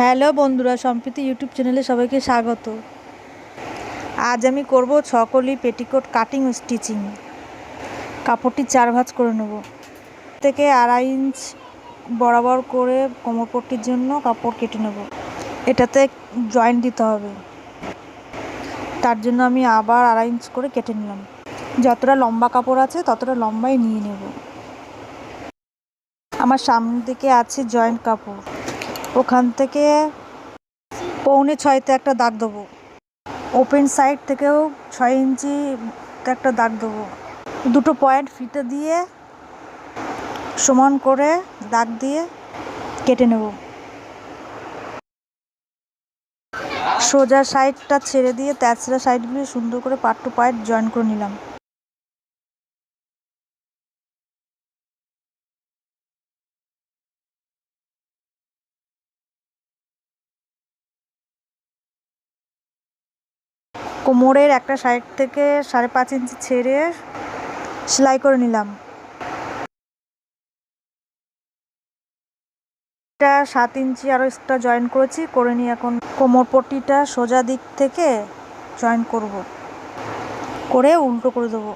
Hello বন্ধুরা, সম্প্রীতি YouTube চ্যানেলে সবাইকে স্বাগত। আজ আমি করব ছকলি পেটিকোট কাটিং ও স্টিচিং। কাপড়টি চার ভাঁজ করে নেব। থেকে আড়াই ইঞ্চ বরাবর করে কোমরপট্টির জন্য কাপড় কেটে নেব। এটাতে জয়েন্ট দিতে হবে। তার জন্য আমি আবার আড়াই ইঞ্চ করে কেটে নিলাম। যতটা লম্বা কাপড় আছে, ততটা লম্বাই নিয়ে নেব। আমার সামনের দিকে আছে জয়েন্ট কাপড়। ওখান থেকে পৌনে ছয়তে একটা দাগ দেবো। ওপেন সাইড থেকেও ছয় ইঞ্চি একটা দাগ দেবো। দুটো পয়েন্ট ফিতে দিয়ে সমান করে দাগ দিয়ে কেটে নেব। সোজা সাইডটা ছেড়ে দিয়ে তেচরা সাইডগুলি সুন্দর করে পার্ট টু পার্ট জয়েন করে নিলাম। কোমরের একটা সাইড থেকে সাড়ে পাঁচ ইঞ্চি ছেড়ে সেলাই করে নিলাম। এটা সাত ইঞ্চি আরও এক্সট্রা জয়েন করেছি, করে নিয়ে এখন কোমর পট্টিটা সোজা দিক থেকে জয়েন করব। করে উল্টো করে দেবো।